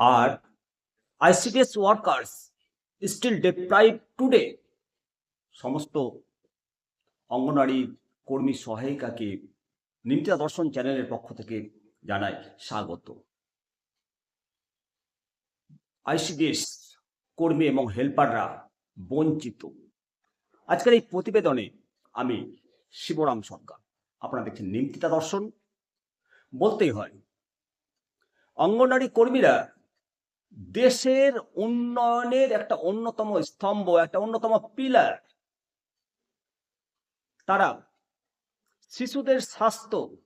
আর ICDS workers still deprived today সমস্ত অঙ্গনারী কর্মী সহায়িকাকে নিমতা দর্শন চ্যানেলের পক্ষ থেকে জানাই স্বাগত। আইসিডিএস কর্মী এবং হেল্পাররা বঞ্চিত। আজকের এই প্রতিবেদনে আমি শিবরাম সরকার। আপনারা দেখছেন নিমতিতা দর্শন। বলতেই হয় অঙ্গনারী কর্মীরা দেশের উন্নয়নের একটা অন্যতম স্তম্ভ, একটা অন্যতম পিলার তারা শিশুদের স্বাস্থ্য,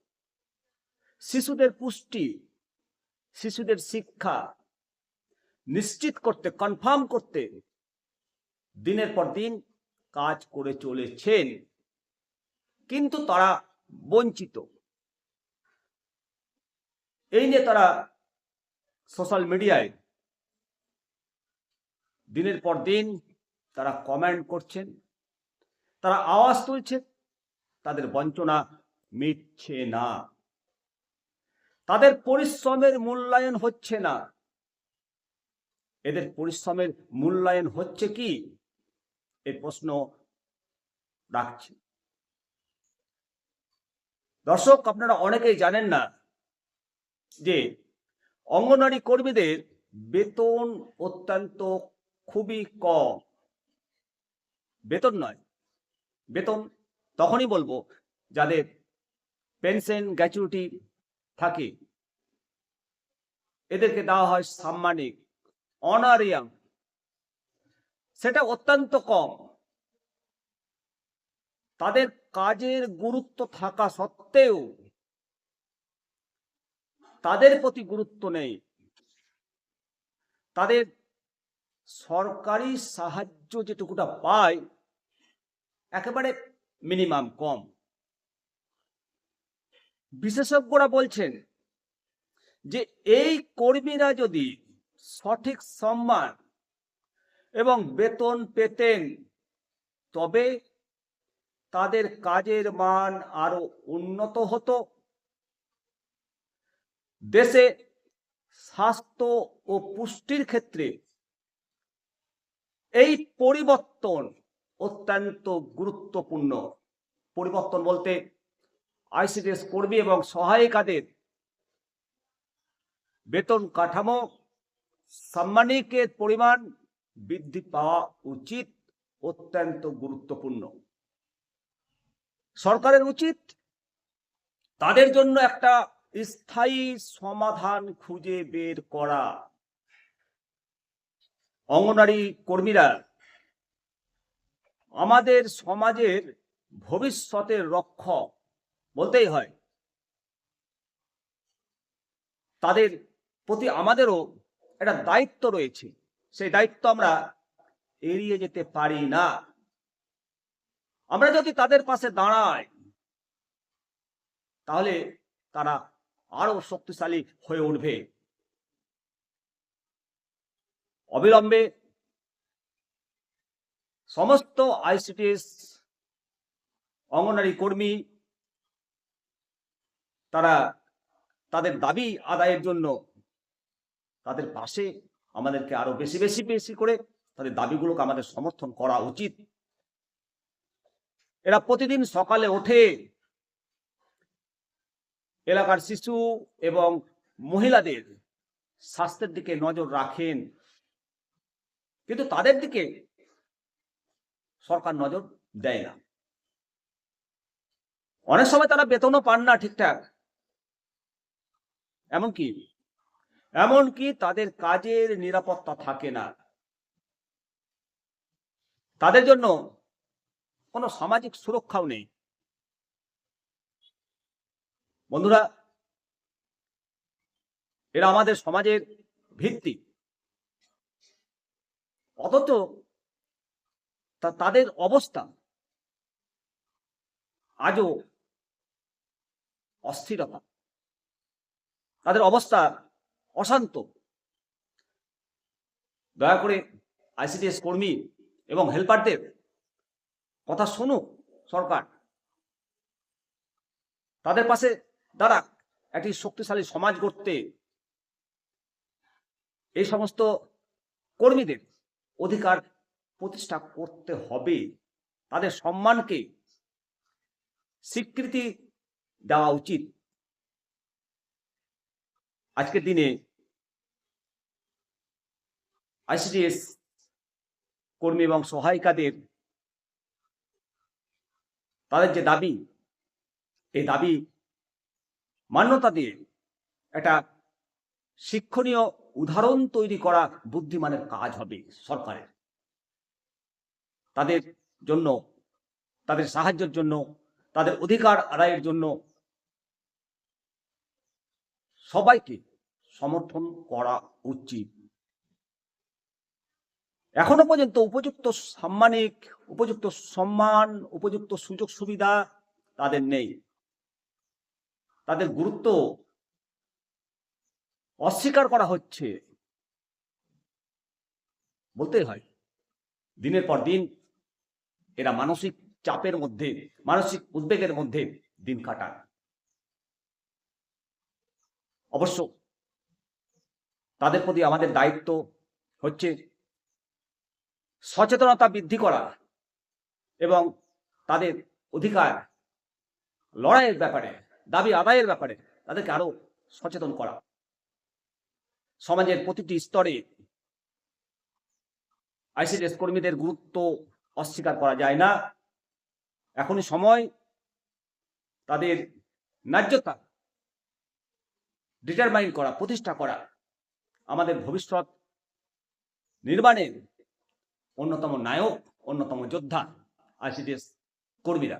শিশুদের পুষ্টি, শিশুদের শিক্ষা নিশ্চিত করতে কনফার্ম করতে দিনের পর দিন কাজ করে চলেছেন। কিন্তু তারা বঞ্চিত। এই নিয়ে তারা সোশ্যাল মিডিয়ায় দিনের পর দিন তারা কমেন্ট করছেন, তারা আওয়াজ তুলছেন, তাদের বঞ্চনা মিটছে না। তাদের পরিশ্রমের মূল্যায়ন হচ্ছে না। এদের পরিশ্রমের মূল্যায়ন হচ্ছে কি? এই প্রশ্ন রাখছে। দর্শক, আপনারা অনেকেই জানেন না যে অঙ্গনারী কর্মীদের বেতন অত্যন্ত খুবই কম। বেতন নয়। বেতন তখনই বলব যাদের পেনশন গ্র্যাচুইটি থাকে। এদেরকে দেওয়া হয় সাম্মানিক, অনারিয়াম। সেটা অত্যন্ত কম। তাদের কাজের গুরুত্ব থাকা সত্ত্বেও তাদের প্রতি গুরুত্ব নেই। তাদের সরকারি সাহায্য যেটুকুটা পায় একেবারে মিনিমাম কম। বিশেষজ্ঞরা বলছেন যে এই কর্মীরা যদি সঠিক সম্মান এবং বেতন পেতেন, তবে তাদের কাজের মান আরও উন্নত হতো। দেশে স্বাস্থ্য ও পুষ্টির ক্ষেত্রে এই পরিবর্তন অত্যন্ত গুরুত্বপূর্ণ। পরিবর্তন বলতে আইসিডিএস কর্মী এবং সহায়িকাদের বেতন কাঠামো, সাম্মানিকের পরিমাণ বৃদ্ধি পাওয়া উচিত, অত্যন্ত গুরুত্বপূর্ণ। সরকারের উচিত তাদের জন্য একটা স্থায়ী সমাধান খুঁজে বের করা। অঙ্গনারী কর্মীরা, আমাদের সমাজের ভবিষ্যতের রক্ষক বলতেই হয়। তাদের প্রতি আমাদেরও একটা দায়িত্ব রয়েছে। সেই দায়িত্ব আমরা এড়িয়ে যেতে পারি না। আমরা যদি তাদের পাশে দাঁড়াই, তাহলে তারা আরও শক্তিশালী হয়ে উঠবে। অবিলম্বে সমস্ত আইসিটিএস অঙ্গনারী কর্মী তারা তাদের দাবি আদায়ের জন্য তাদের পাশে আমাদেরকে আরও বেশি বেশি বেশি করে তাদের দাবিগুলোকে আমাদের সমর্থন করা উচিত। এরা প্রতিদিন সকালে ওঠে এলাকার শিশু এবং মহিলাদের স্বাস্থ্যের দিকে নজর রাখেন। কিন্তু তাদের দিকে সরকার নজর দেয় না। অনেক সময় তারা বেতনও পান না ঠিকঠাক। এমনকি এমনকি তাদের কাজের নিরাপত্তা থাকে না। তাদের জন্য কোনো সামাজিক সুরক্ষাও নেই। বন্ধুরা, এরা আমাদের সমাজের ভিত্তি। অথচ তাদের অবস্থা আজও অস্থিরতা। তাদের অবস্থা অশান্ত। দয়া করে আইসিডিএস কর্মী এবং হেল্পারদের কথা শুনুক সরকার। তাদের পাশে দাঁড়াক, একটি শক্তিশালী সমাজ গড়তে। এই সমস্ত কর্মীদের অধিকার প্রতিষ্ঠা করতে হবে। তাদের সম্মানকে স্বীকৃতি দেওয়া উচিত। আজকের দিনে আইসিডিএস কর্মী এবং সহায়িকাদের, তাদের যে দাবি, এই দাবি মান্যতা দিয়ে একটা শিক্ষণীয় উদাহরণ তৈরি করা বুদ্ধিমানের কাজ হবে সরকারের। তাদের জন্য, তাদের সাহায্যের জন্য, তাদের অধিকার আদায়ের জন্য সবাইকে সমর্থন করা উচিত। এখনও পর্যন্ত উপযুক্ত সাম্মানিক, উপযুক্ত সম্মান, উপযুক্ত সুযোগ সুবিধা তাদের নেই। তাদের গুরুত্ব অস্বীকার করা হচ্ছে। বলতেই হয়, দিনের পর দিন এরা মানসিক চাপের মধ্যে, মানসিক উদ্বেগের মধ্যে দিন কাটায়। অবশ্য তাদের প্রতি আমাদের দায়িত্ব হচ্ছে সচেতনতা বৃদ্ধি করা এবং তাদের অধিকার লড়াইয়ের ব্যাপারে, দাবি আদায়ের ব্যাপারে তাদেরকে আরও সচেতন করা। সমাজের প্রতিটি স্তরে আইসিডিএস কর্মীদের গুরুত্ব অস্বীকার করা যায় না। এখনই সময় তাদের ন্যায্যতা ডিটারমাইন করা, প্রতিষ্ঠা করা আমাদের ভবিষ্যৎ নির্মাণের অন্যতম নায়ক, অন্যতম যোদ্ধা আইসিডিএস কর্মীরা।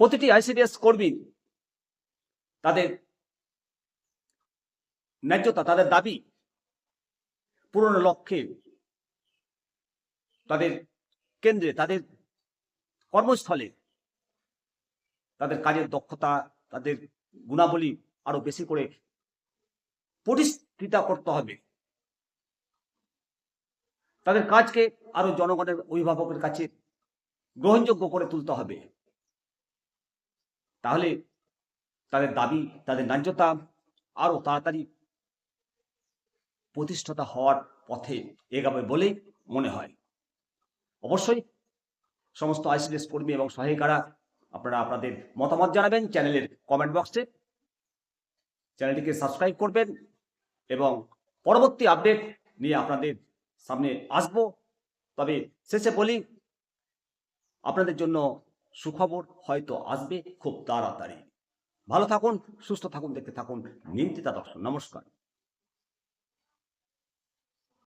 প্রতিটি আইসিডিএস কর্মী তাদের ন্যায্যতা তাদের দাবি পূরণের লক্ষ্যে তাদের কেন্দ্রে, তাদের কর্মস্থলে তাদের কাজের দক্ষতা, তাদের গুণাবলী আরও বেশি করে প্রতিষ্ঠিত করতে হবে। তাদের কাজকে আরও জনগণের অভিভাবকের কাছে গ্রহণযোগ্য করে তুলতে হবে। তাহলে তাদের দাবি, তাদের ন্যায্যতা আরও তাড়াতাড়ি প্রতিষ্ঠাতা হওয়ার পথে এগাবে বলেই মনে হয়। অবশ্যই সমস্ত আইসিডিএস কর্মী এবং সহায়িকারা আপনারা আপনাদের মতামত জানাবেন চ্যানেলের কমেন্ট বক্সে চ্যানেলটিকে সাবস্ক্রাইব করবেন এবং পরবর্তী আপডেট নিয়ে আপনাদের সামনে আসব। তবে শেষে বলি, আপনাদের জন্য সুখবর হয়তো আসবে খুব তাড়াতাড়ি। ভালো থাকুন, সুস্থ থাকুন, দেখতে থাকুন নিমতিতা দর্শন। নমস্কার।